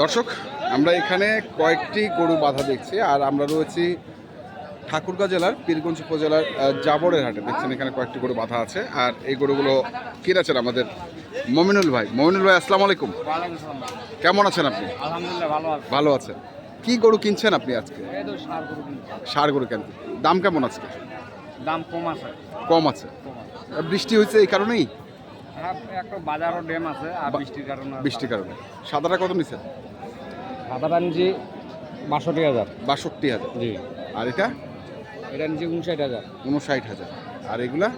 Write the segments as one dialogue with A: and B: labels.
A: দর্শক আমরা এখানে কয়েকটি গরু বাধা দেখছি আর আমরা রয়েছি ঠাকুরগাঁ জেলার পীরগঞ্জ উপজেলার জাবরের হাটে। দেখছেন এখানে কয়েকটি গরু বাধা আছে আর এই গরুগুলো কিনেছেন আমাদের মমিনুল ভাই? মমিনুল ভাই আসসালামু আলাইকুম। কেমন আছেন আপনি?
B: আলহামদুলিল্লাহ ভালো আছে।
A: ভালো আছেন। কি গরু কিনছেন আপনি আজকে?
B: সার গরু।
A: কেন দাম কেমন আজকে?
B: দাম কম আছে।
A: কম আছে। বৃষ্টি হয়েছে এই কারণেই?
B: একটা বাজারও ড্যাম আছে আর বৃষ্টির কারণে
A: বৃষ্টির কারণে। সাদাটা কত নিছেন?
B: সাদাটা নিচ্ছি বাষট্টি হাজার।
A: বাষট্টি হাজার?
B: জি।
A: আর এটা?
B: এটা নিচ্ছি উনষাট হাজার।
A: উনষাট হাজার। আর এগুলা?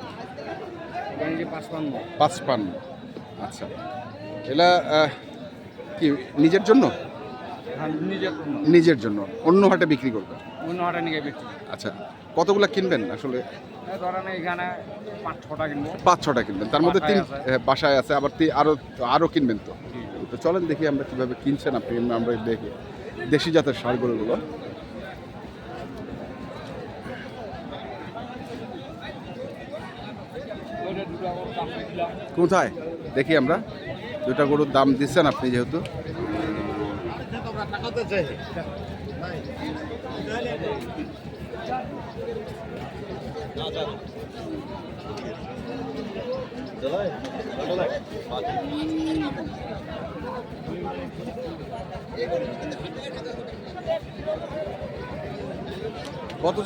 B: এটা নিচ্ছি পাঁচপান্ন।
A: পাঁচপান্ন। আচ্ছা। কি নিজের জন্য?
B: হ্যাঁ নিজের
A: জন্য। অন্য হাটে বিক্রি করবেন
B: নিয়ে
A: আচ্ছা কতগুলা কিনবেন আসলে?
B: ধরেন এখানে পাঁচ ছটা কিনবো।
A: পাঁচ ছটা কিনবেন তার মধ্যে তিন
B: বাসায় আছে।
A: হ্যাঁ, আবার তি- আরও আরও কিনবেন তো। তো চলেন দেখি আমরা কীভাবে কিনছেন আপনি আমরা দেখি। দেশি জাতের সার গরুগুলো
B: ওইটা দুটো আমার দাম দিলাম
A: কোথায়? দেখি আমরা। দুটা গরুর দাম দিচ্ছেন আপনি যেহেতু। কত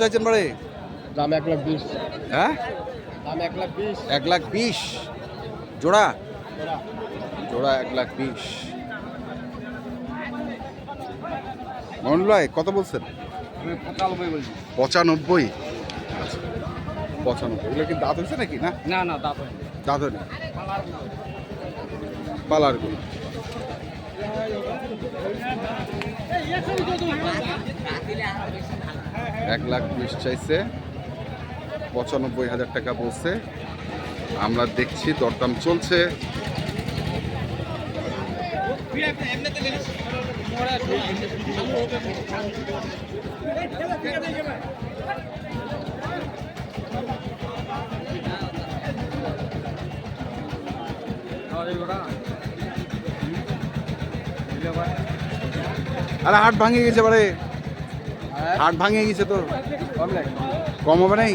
A: চাইছেন বাড়ে?
B: দাম এক লাখ বিশ।
A: হ্যাঁ?
B: দাম এক লাখ বিশ।
A: এক লাখ বিশ। জোড়া। জোড়া এক লাখ বিশ। মনুল্লায় কত বলছেন?
B: পঁচানব্বই।
A: আচ্ছা পঁচানব্বই। এগুলো কি দাঁত হয়েছে নাকি না?
B: না না দাম হয়
A: দাঁত হয় না পালারগুলো এক লাখ বিশ চাইছে। পঁচানব্বই হাজার টাকা বলছে। আমরা দেখছি দরদাম চলছে। আরে হাট ভাঙে গেছে বারে। হাট ভাঙে গেছে তো। কম হবে নাই?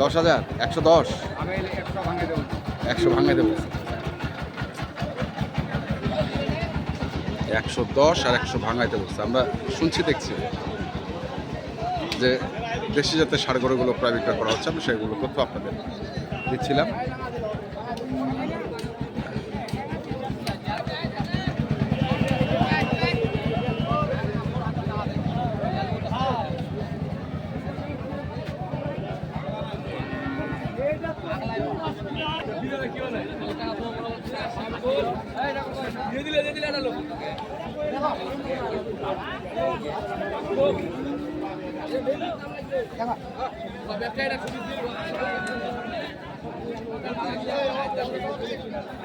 B: দশ হাজার
A: একশো দশ?
B: একশো ভাঙে দেবো।
A: একশো দশ আর একশো ভাঙাইতে বলছে। আমরা শুনছি, দেখছি। যে দেশি জাতের সার গরুগুলো প্রায় বিক্রয় করা হচ্ছে আমি সেগুলো তথ্য আপনাদের দিচ্ছিলাম।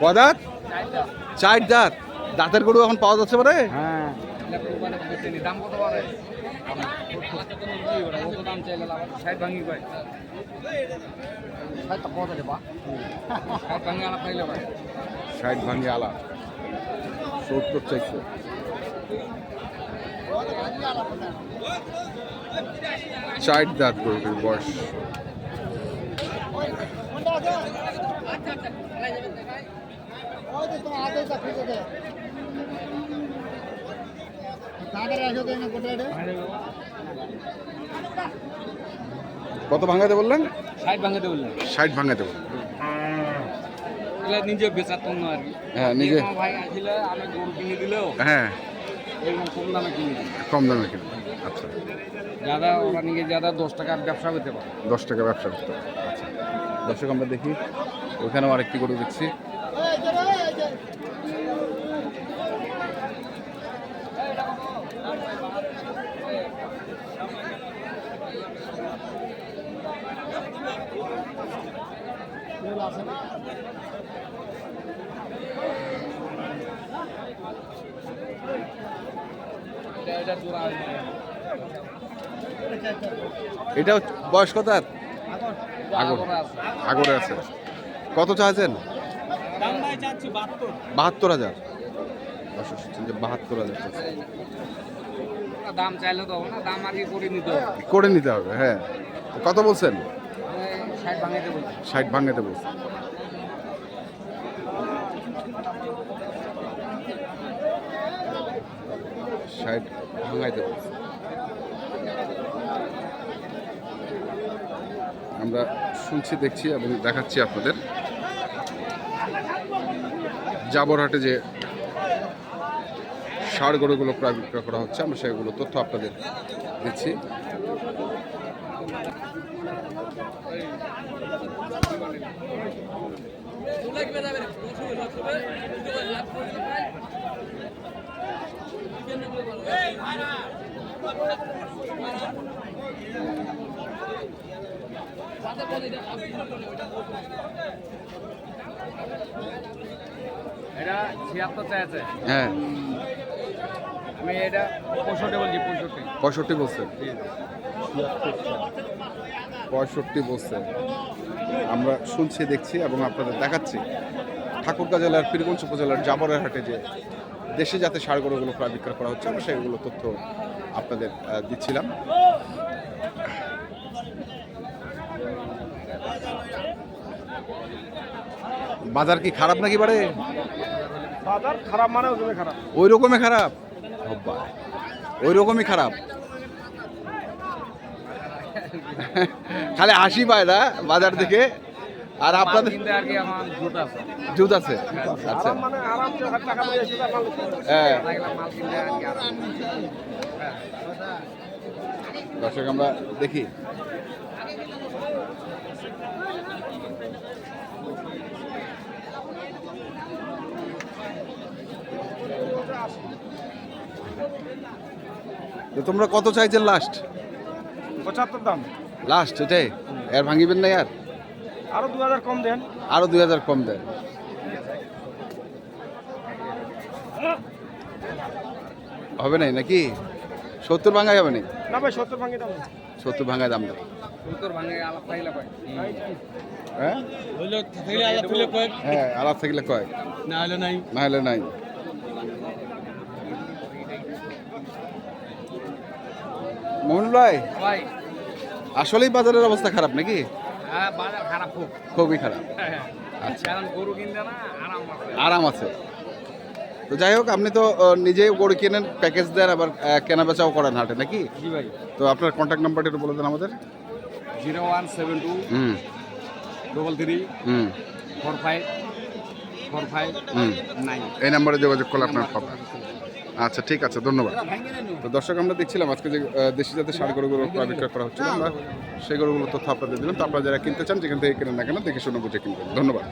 A: কদাত চার দাঁত। দাঁতের গরু এখন পাওয়া যাচ্ছে পারে
B: হ্যাঁ। দাম কত পারে ষাট ভাঙে
A: আলা সত্তর চাইছে। চার দাঁত গরুটির বয়স। কত ভাঙাতে বললেন?
B: ষাট ভাঙাতে বললেন।
A: ষাট ভাঙাতে বললেন।
B: নিজে বেচাতো না আর কি।
A: হ্যাঁ নিজে।
B: ভাই আসলে আমি গরু কিনে দিলেও
A: হ্যাঁ।
B: কম দামে কিনে
A: কম দামে কিনে আচ্ছা।
B: যারা ওরা নিয়ে যারা দশ টাকার ব্যবসা করতে পারে।
A: দশ টাকা ব্যবসা করতে হবে। আচ্ছা। দর্শক আমরা দেখি। ওইখানেও আরেকটি গরু দেখছি।
B: আছে।
A: এটা বয়স কত আগর।
B: আগরে আছে।
A: কত চাইছেন?
B: বাহাত্তর।
A: হাজার। বাহাত্তর হাজার
B: দাম চাইলে তো না দাম আগে করে নিতে হবে।
A: করে নিতে হবে হ্যাঁ। কত বলছেন?
B: ষাট ভাঙাইতে বলছি
A: ষাট ভাঙাতে বলছেন ষাট ভাঙাইতে বলছেন আমরা শুনছি, দেখছি এবং দেখাচ্ছি আপনাদের। জাবরহাটে যে ষাড় গরুগুলো প্রায় বিক্রয় করা হচ্ছে, আমরা সেগুলো তথ্য আপনাদের দিচ্ছি।
B: এটা ছিয়াত্তর চাইছে
A: হ্যাঁ।
B: আমি এটা পঁয়ষট্টি বলছি পঁয়ষট্টি।
A: পঁয়ষট্টি বলছেন পঁয়ষট্টি বলছেন আমরা শুনছি দেখছি এবং আপনাদের দেখাচ্ছি। ঠাকুরগাঁ জেলার পীরগঞ্জ উপজেলার জাবরের হাটে যে দেশে যাতে সার গরুগুলো প্রায় বিক্রয় করা হচ্ছে আমরা সেগুলো তথ্য আপনাদের দিচ্ছিলাম। বাজার কি খারাপ নাকি বাড়ে
B: বাজার খারাপ মানে খারাপ।
A: ওই রকমই খারাপ? ওই রকমই খারাপ। খালি হাসি পায় না বাজার থেকে? আর আপনাদের
B: আর
A: জুত আছে। আচ্ছা।
B: মানে আরাম টাকা দিয়ে এসে মাল
A: হ্যাঁ।
B: আর
A: দর্শক আমরা দেখি। তোমরা কত চাইছেন লাস্ট
B: পঁচাত্তর দাম।
A: লাস্ট এটাই এর ভাঙিবেন না আর?
B: আরও দু হাজার কম দেন।
A: আরও দুই হাজার কম দেয় হবে নাই নাকি? সত্তর ভাঙাই হবে না
B: না ভাই সত্তর ভাঙে দাম
A: সত্তর ভাঙায় দাম
B: সত্তর ভাঙে আলাপ
A: হ্যাঁ?
B: থাকলে
A: হ্যাঁ আলাপ কয়?
B: না হলে নাই।
A: না হলে নাই। মোহনুল ভাই
B: ভাই।
A: আসলেই বাজারের অবস্থা খারাপ নাকি?
B: খারাপ খুব।
A: খুবই খারাপ। আচ্ছা।
B: গরু কিনতে না আরাম আছে।
A: তো যাই হোক আপনি তো নিজেই গরু কেনেন প্যাকেজ দেন আবার কেনা বেচাও করেন হাটে নাকি?
B: জি ভাই।
A: তো আপনার কন্ট্যাক্ট নাম্বারটা একটু বলে দেন আমাদের।
B: Zero one seven two
A: hmm.
B: Double three
A: hmm.
B: Four five four five
A: hmm.
B: Nine.
A: এই নাম্বারে যোগাযোগ করলে আপনার পাবেন আচ্ছা ঠিক আছে, ধন্যবাদ। তো দর্শক, আমরা দেখছিলাম আজকে যে দেশি জাতের সার গরুগুলো ক্রয় বিক্রয় করা হচ্ছিল আমরা সেই গরুগুলো তথ্য আপনাদের দিলাম। তো আপনারা যারা কিনতে চান, যেখান থেকে কেনেন না কেন, দেখে শুনে বুঝে কিনবেন। ধন্যবাদ।